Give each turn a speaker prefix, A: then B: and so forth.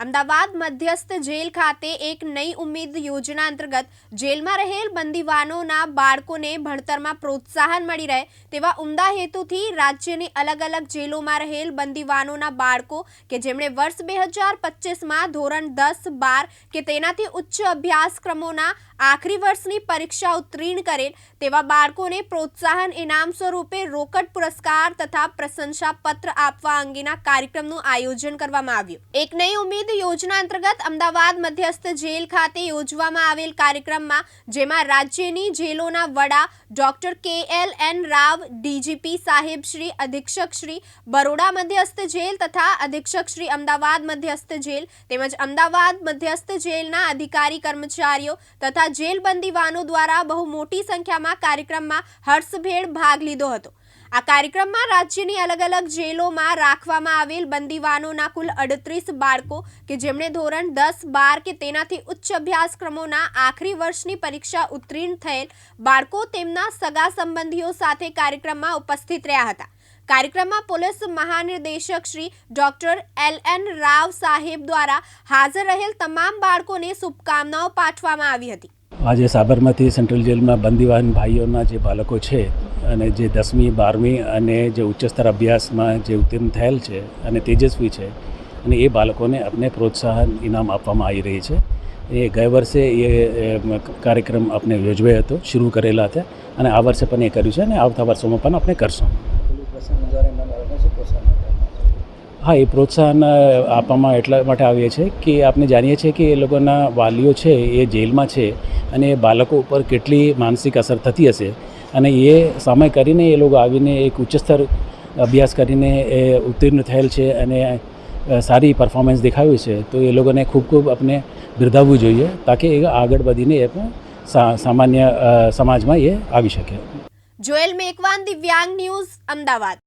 A: અમદાવાદ મધ્યસ્થ જેલ ખાતે એક નઈ ઉમેદ યોજના અંતર્ગત જેલમાં રહેલ બંદીવાનોના બાળકોને ભણતરમાં પ્રોત્સાહન મળી રહે તેવા ઉમદા હેતુથી રાજ્યની અલગ અલગ જેલોમાં રહેલ બંદીવાનોના બાળકો કે જેમણે વર્ષ બે હજાર પચીસમાં ધોરણ દસ, બાર કે તેનાથી ઉચ્ચ અભ્યાસક્રમોના આખરી વર્ષની પરીક્ષા ઉત્તીર્ણ કરેલ તેવા બાળકોને પ્રોત્સાહન ઇનામ સ્વરૂપે રોકડ પુરસ્કાર તથા પ્રશંસાપત્ર આપવા અંગેના કાર્યક્રમનું આયોજન કરવામાં આવ્યું. એક નઈ ઉમ્મીદ યોજના અંતર્ગત અમદાવાદ મધ્યસ્થ જેલ ખાતે યોજવામાં આવેલ કાર્યક્રમમાં જેમાં રાજ્યની જેલોના વડા ડોક્ટર કે એલ એન રાવ, ડીજીપી સાહેબ શ્રી, અધિક્ષક શ્રી, બરોડા મધ્યસ્થ જેલ તથા અધિક્ષક શ્રી અમદાવાદ મધ્યસ્થ જેલ તેમજ અમદાવાદ મધ્યસ્થ જેલના અધિકારી કર્મચારીઓ તથા જેલ બંદીવાનો દ્વારા બહુ મોટી સંખ્યામાં કાર્યક્રમમાં હર્ષભેળ ભાગ લીધો હતો. આ કાર્યક્રમમાં રાજ્યની અલગ અલગ જેલોમાં રાખવામાં આવેલ બંદીવાનોના કુલ અડત્રીસ બાળકો કે જેમણે ધોરણ દસ બાર કે તેનાથી ઉચ્ચ અભ્યાસક્રમોના આખરી વર્ષની પરીક્ષા ઉત્તીર્ણ થયેલ બાળકો તેમના સગા સંબંધીઓ સાથે કાર્યક્રમમાં ઉપસ્થિત રહ્યા હતા. કાર્યક્રમમાં પોલીસ મહાનિર્દેશક Shri doctor L N Rao સાહેબ દ્વારા હાજર રહેલ તમામ બાળકોને શુભકામનાઓ પાઠવવામાં આવી હતી.
B: આજે સાબરમતી સેન્ટ્રલ જેલમાં બંદીવાન ભાઈઓના જે બાળકો છે અને જે દસમી, બારમી અને જે ઉચ્ચસ્તર અભ્યાસમાં જે ઉત્તીર્ણ થયેલ છે અને તેજસ્વી છે અને એ બાળકોને આપણે પ્રોત્સાહન, ઇનામ આપવામાં આવી રહી છે. એ ગયા વર્ષે એ કાર્યક્રમ આપણે યોજવાયો હતો, શરૂ કરેલા હતા અને આ વર્ષે પણ એ કર્યું છે અને આવતા વર્ષોમાં પણ આપણે કરશું. હા, એ પ્રોત્સાહન આપવામાં એટલા માટે આવીએ છીએ કે આપણે જાણીએ છીએ કે એ લોકોના વાલીઓ છે, એ જેલમાં છે અને એ બાળકો ઉપર કેટલી માનસિક અસર થતી હશે અને એ સામે કરીને એ લોકો આવીને એક ઉચ્ચસ્તર અભ્યાસ કરીને એ ઉત્તીર્ણ થયેલ છે અને સારી પરફોર્મન્સ દેખાવ્યું છે. તો એ લોકોને ખૂબ ખૂબ આપણે બિરદાવવું જોઈએ તાકે એ આગળ વધીને એ પણ સામાન્ય સમાજમાં એ આવી શકે.
A: જોએલ મેકવાન દિવ્યાંગ ન્યૂઝ, અમદાવાદ.